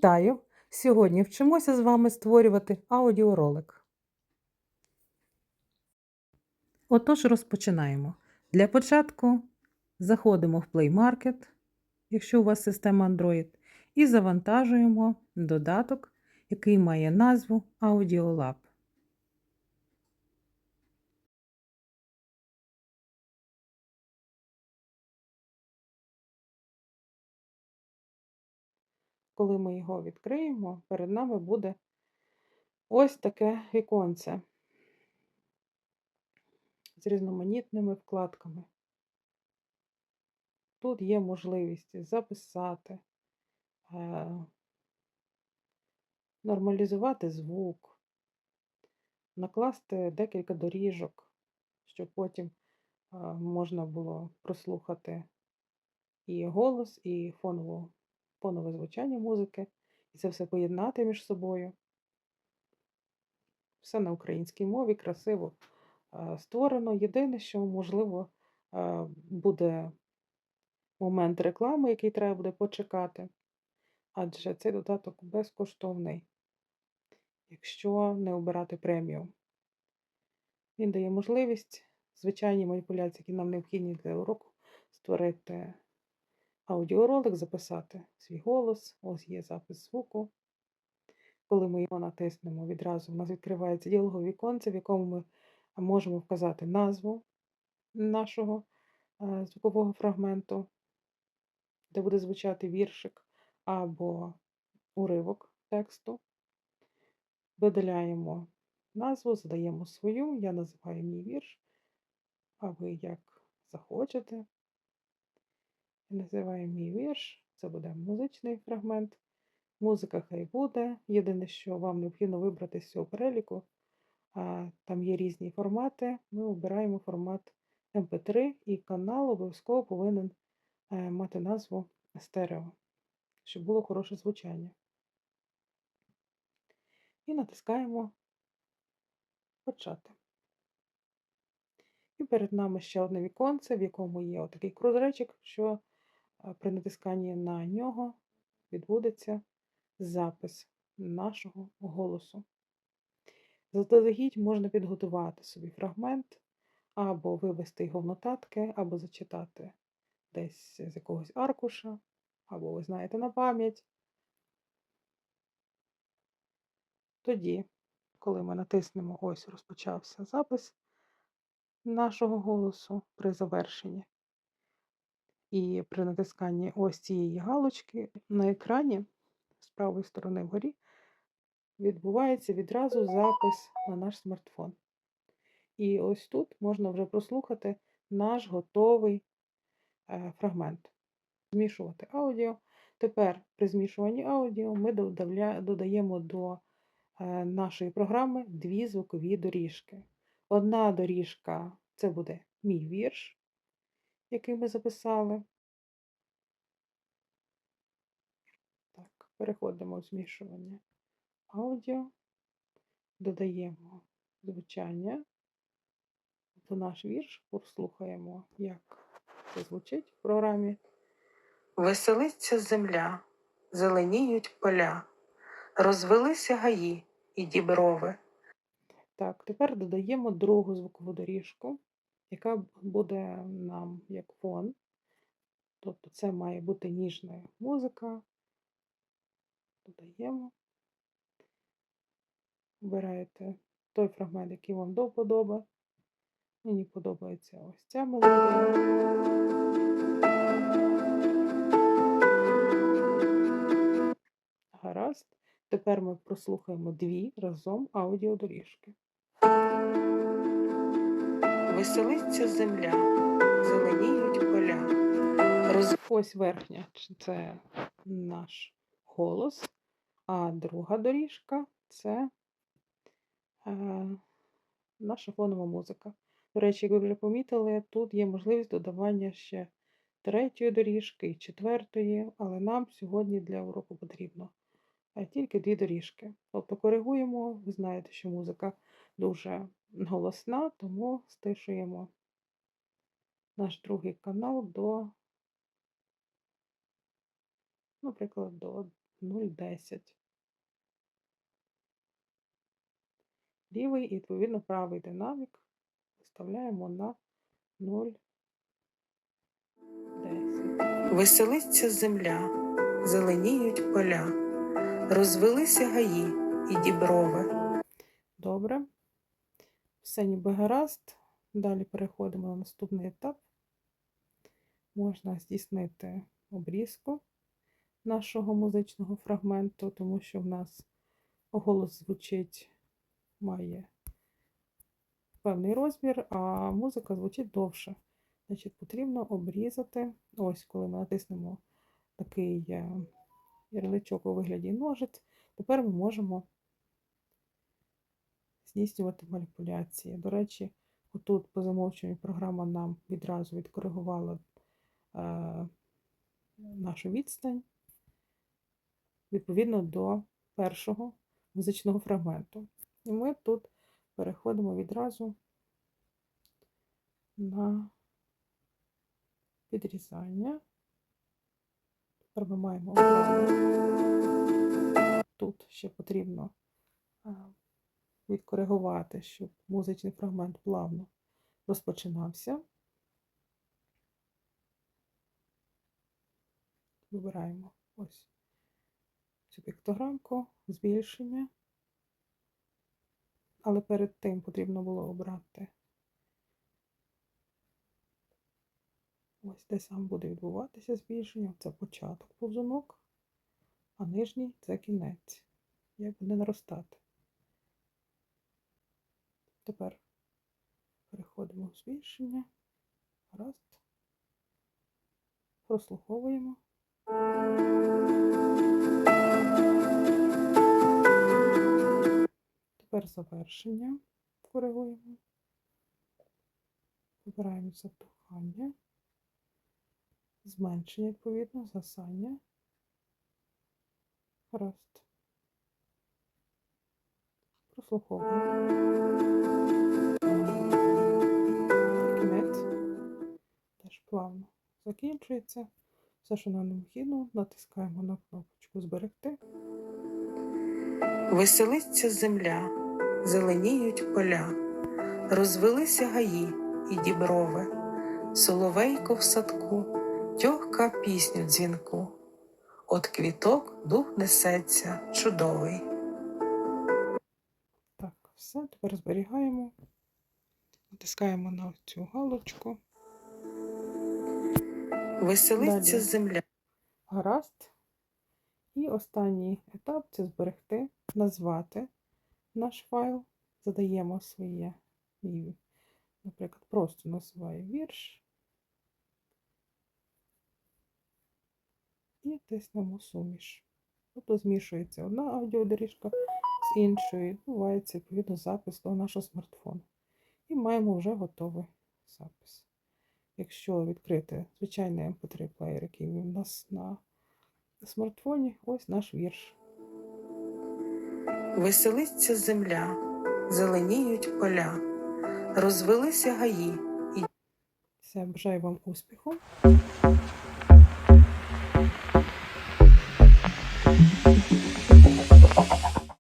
Вітаю! Сьогодні вчимося з вами створювати аудіоролик. Отож, розпочинаємо. Для початку заходимо в Play Market, якщо у вас система Android, і завантажуємо додаток, який має назву AudioLab. Коли ми його відкриємо, перед нами буде ось таке віконце з різноманітними вкладками. Тут є можливість записати, е, нормалізувати звук, накласти декілька доріжок, щоб потім е, можна було прослухати і голос, і фонову, фонове звучання музики, і це все поєднати між собою. Все на українській мові, красиво е, створено. Єдине, що, можливо, е, буде момент реклами, який треба буде почекати, адже цей додаток безкоштовний, якщо не обирати преміум. Він дає можливість звичайні маніпуляції, які нам необхідні для уроку, створити аудіоролик, записати свій голос. Ось є запис звуку. Коли ми його натиснемо, відразу у нас відкривається діалогове віконце, в якому ми можемо вказати назву нашого е, звукового фрагменту, де буде звучати віршик або уривок тексту. Видаляємо назву, задаємо свою, я називаю мій вірш, а ви як захочете. Називаємо мій вірш, це буде музичний фрагмент. Музика хай буде. Єдине, що вам необхідно вибрати з цього переліку. А, Там є різні формати. Ми обираємо формат MP3 і канал обов'язково повинен е, мати назву стерео, щоб було хороше звучання. І натискаємо почати. І перед нами ще одне віконце, в якому є отакий кружечок, що при натисканні на нього відбудеться запис нашого голосу. Заздалегідь можна підготувати собі фрагмент, або вивести його в нотатки, або зачитати десь з якогось аркуша, або ви знаєте на пам'ять. Тоді, коли ми натиснемо ось розпочався запис нашого голосу при завершенні. І при натисканні ось цієї галочки на екрані з правої сторони вгорі відбувається відразу запис на наш смартфон. І ось тут можна вже прослухати наш готовий е, фрагмент. Змішувати аудіо. Тепер при змішуванні аудіо ми додаємо до е, нашої програми дві звукові доріжки. Одна доріжка це буде мій вірш, який ми записали. Так, переходимо в змішування аудіо, додаємо звучання до наш вірш, послухаємо, як це звучить в програмі. Веселиться земля, зеленіють поля, розвелися гаї і діброви. Так, тепер додаємо другу звукову доріжку, яка буде нам як фон. Тобто це має бути ніжна музика. Додаємо. Вибираєте той фрагмент, який вам до вподоби. Мені подобається ось ця мелодія. Гаразд. Тепер ми прослухаємо дві разом аудіодоріжки. Веселиться земля, зеленіють поля. Роз... Ось верхня це наш голос, а друга доріжка це е, наша фонова музика. До речі, як ви вже помітили, тут є можливість додавання ще третьої доріжки і четвертої, але нам сьогодні для уроку потрібно тільки дві доріжки. Тобто коригуємо, ви знаєте, що музика дуже голосна, тому стишуємо наш другий канал до, наприклад, до 0,10. Лівий і, відповідно, правий динамік виставляємо на 0,10. Веселиться земля, зеленіють поля, розвелися гаї і діброви. Добре. Все ніби гаразд. Далі переходимо на наступний етап. Можна здійснити обрізку нашого музичного фрагменту, тому що в нас голос звучить, має певний розмір, а музика звучить довше. Значить, потрібно обрізати. Ось, коли ми натиснемо такий е, ярличок у вигляді ножиць, тепер ми можемо здійснювати маніпуляції. До речі, отут по замовченню програма нам відразу відкоригувала е, нашу відстань відповідно до першого музичного фрагменту. І ми тут переходимо відразу на підрізання. Обрати. Тут ще потрібно е, відкоригувати, щоб музичний фрагмент плавно розпочинався. Вибираємо ось цю піктограмку, збільшення. Але перед тим потрібно було обрати ось де сам буде відбуватися збільшення. Це початок повзунок, а нижній це кінець. Як буде наростати. Тепер переходимо в збільшення. Гаразд. Прослуховуємо. Тепер завершення коригуємо. Вибираємо затухання, зменшення, відповідно, засання. Гаразд. Прослуховуємо. Кінець теж плавно закінчується. Все, що нам необхідно, натискаємо на кнопочку Зберегти. Веселиться земля, зеленіють поля, розвелися гаї і діброви, соловейко в садку, тьохка пісню дзвінку. От квіток дух несеться чудовий. Так, все, тепер зберігаємо. Натискаємо на цю галочку. Веселиться Далі. земля, Гаразд. І останній етап це зберегти, назвати наш файл. Задаємо своє, наприклад, просто називаю вірш. І тиснемо суміш. Тобто змішується одна аудіодоріжка з іншою. Відбувається відповідно запис до нашого смартфону. І маємо вже готовий запис. Якщо відкрити звичайний MP3 плеєр, який у нас на смартфоні, ось наш вірш. веселиться земля, зеленіють поля, розвелися гаї Все, бажаю вам успіху.